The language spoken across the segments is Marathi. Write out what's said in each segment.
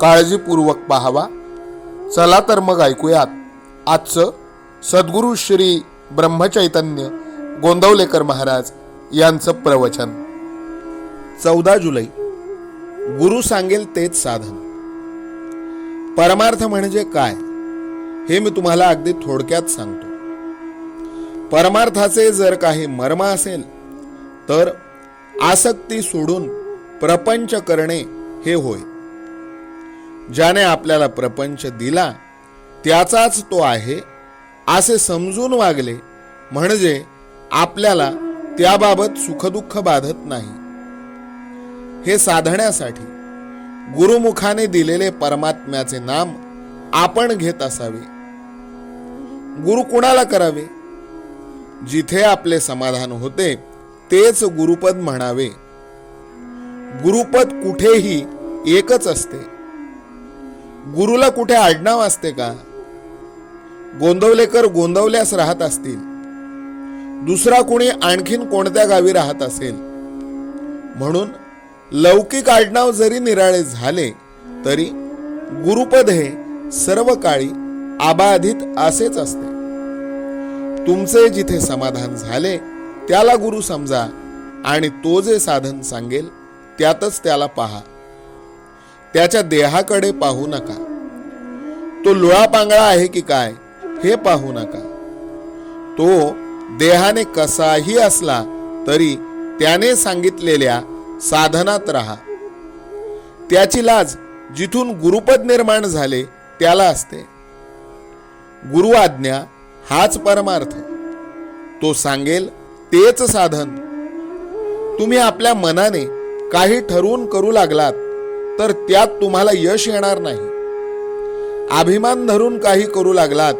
काळजीपूर्वक पाहावा. चला तर मग ऐकूयात. आजचं सद्गुरू श्री ब्रह्मचैतन्य गोंदवलेकर महाराज यांचं प्रवचन. चौदा जुलै. गुरु सांगेल तेच साधन. परमार्थ म्हणजे काय? हे मी तुम्हाला अगदी थोडक्यात सांगतो. परमार्थाचे जर काही मर्म असेल तर आसक्ती सोडून प्रपंच करणे हे होय. ज्याने आपल्याला प्रपंच दिला त्याचाच तो आहे असे समजून वागले म्हणजे आपल्याला त्याबाबत सुखदुःख बाधत नाही. हे साधण्यासाठी गुरुमुखाने दिलेले परमात्म्याचे नाम आपण घेत असावे. गुरु कुणाला करावे? जिथे आपले समाधान होते तेच गुरुपद म्हणावे. गुरुपद कुठेही एकच असते. गुरुला कुठे आडनाव असते का? गोंदवलेकर गोंदवल्यास राहत असतील. दुसरा कुणी आणखीन कोणत्या गावी राहत असेल? म्हणून लौकिक आडनाव जरी निराळे झाले तरी गुरुपद हे सर्व काळी आबाधित असेच असते. तुमचे जिथे समाधान झाले त्याला गुरु समजा आणि तो जे साधन सांगेल त्यातच त्याला पहा. त्याच्या देहाकडे पाहू नका. तो लुळा पांगळा आहे की काय हे पाहू नका. तो देहाने कसाही असला तरी त्याने सांगितलेल्या साधनात राहा. त्याची लाज जिथून गुरुपद निर्माण झाले त्याला असते. गुरु आज्ञा हाच परमार्थ. तो सांगेल तेच साधन. तुम्ही आपल्या मनाने काही ठरवून करू लागलात तर त्यात तुम्हाला यश येणार नाही. अभिमान धरून काही करू लागलात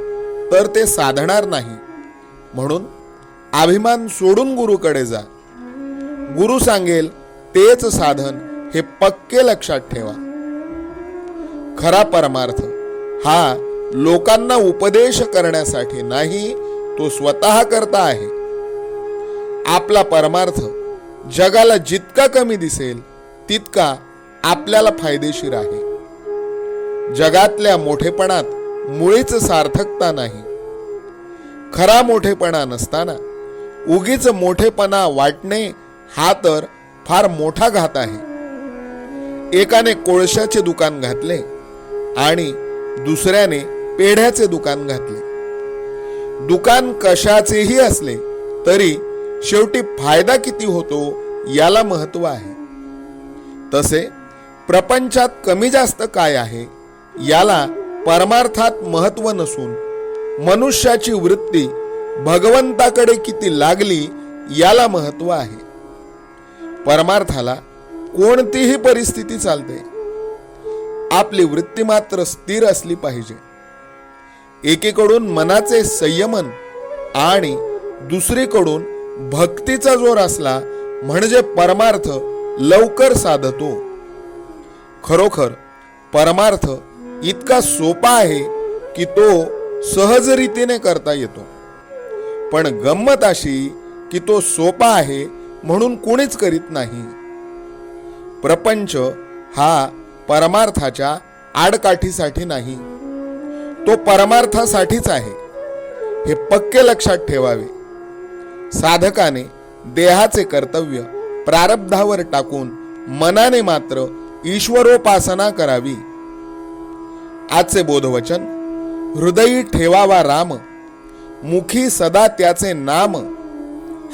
तर ते साधणार नाही. म्हणून अभिमान सोडून गुरुकडे जा. गुरु सांगेल तेच साधन हे पक्के लक्षात ठेवा. खरा परमार्थ हा लोकांना उपदेश करण्यासाठी नाही तो स्वतः करता आहे. आपला परमार्थ जगाला जितका कमी दिसेल तितका आपल्याला फायदेशीर आहे. जगातल्या मोठेपणात मुळीच सार्थकता नाही. खरा मोठेपणा नसताना उगीच मोठेपणा वाटणे हा तर फार मोठा घात आहे. एकाने कोळशाचे दुकान घातले आणि दुसऱ्याने पेढ्याचे दुकान घातले. दुकान कशाचेही असले तरी शेवटी फायदा किती होतो याला महत्त्व आहे. तसे प्रपंचात कमी जास्त काय आहे याला परमार्थात महत्त्व नसून मनुष्याची वृत्ती भगवंताकडे किती लागली याला महत्त्व आहे. परमार्थाला कोणतीही परिस्थिती चालते. आपली वृत्ती मात्र स्थिर असली पाहिजे. एकीकडून मनाचे संयमन आणि दुसरीकडून भक्तीचा जोर असला म्हणजे परमार्थ लवकर साधतो. खरोखर परमार्थ इतका सोपा आहे की तो सहजरीतीने करता येतो. पण गंमत अशी की तो सोपा आहे म्हणून कोणीच करीत नाही. प्रपंच हा परमार्थाच्या आडकाठीसाठी नाही. तो परमार्थासाठीच आहे. हे पक्के लक्षात ठेवावे. साधकाने देहाचे कर्तव्य प्रारब्धावर टाकून मनाने मात्र ईश्वरोपासना करावी. आजचे बोधवचन हृदयी ठेवावा राम मुखी सदा त्याचे नाम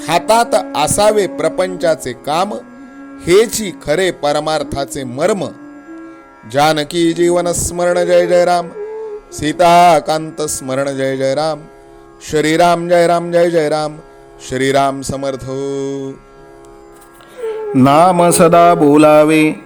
हातात असावे प्रपंचाचे काम हेची खरे परमार्थाचे मर्म. जानकी जीवन स्मरण जय जय राम. सीताकांत स्मरण जय जय राम. श्रीराम जय राम जय जय राम. श्रीराम समर्थ. नाम सदा बोलावे.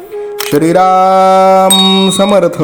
श्रीराम समर्थ।